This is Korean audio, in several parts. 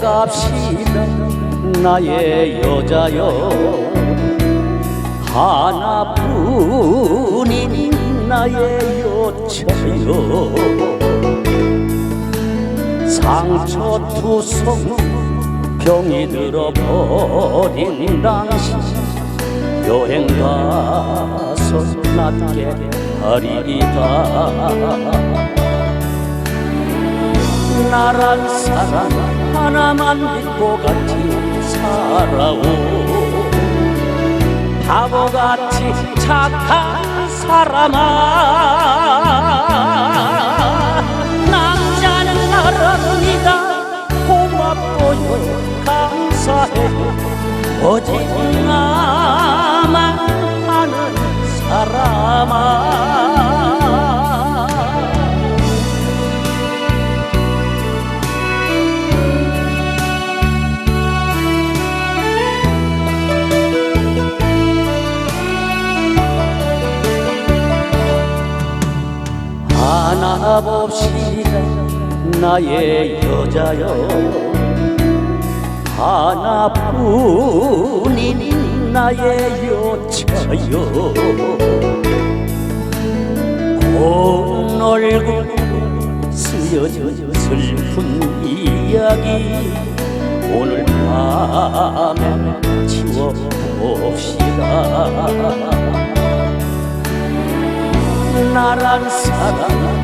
갑시다 나의 여자여. 하나뿐인 나의 요처여. 상처 투성 병이 들어버린 당신 여행 가서 낫게 하리이다 나란 사람 하나만 믿고 같이 살아오. 바보같이 착한 사람아. 남자는 나랍니다. 고맙고요 감사해요 오직 나만 아는 사람아 봅시다 나의 여자여 하나뿐인 나의 요처여. 온 얼굴 쓰여진 슬픈 이야기 오늘 밤에 지워봅시다. 나란 사람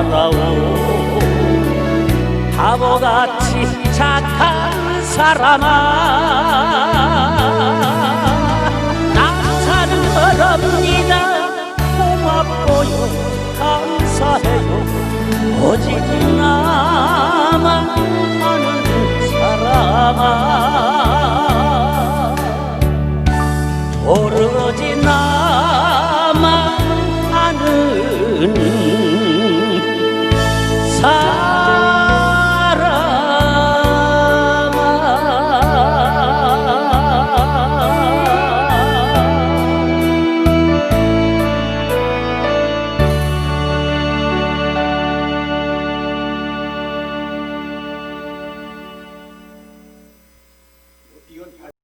살아오. 바보같이 착한 사람아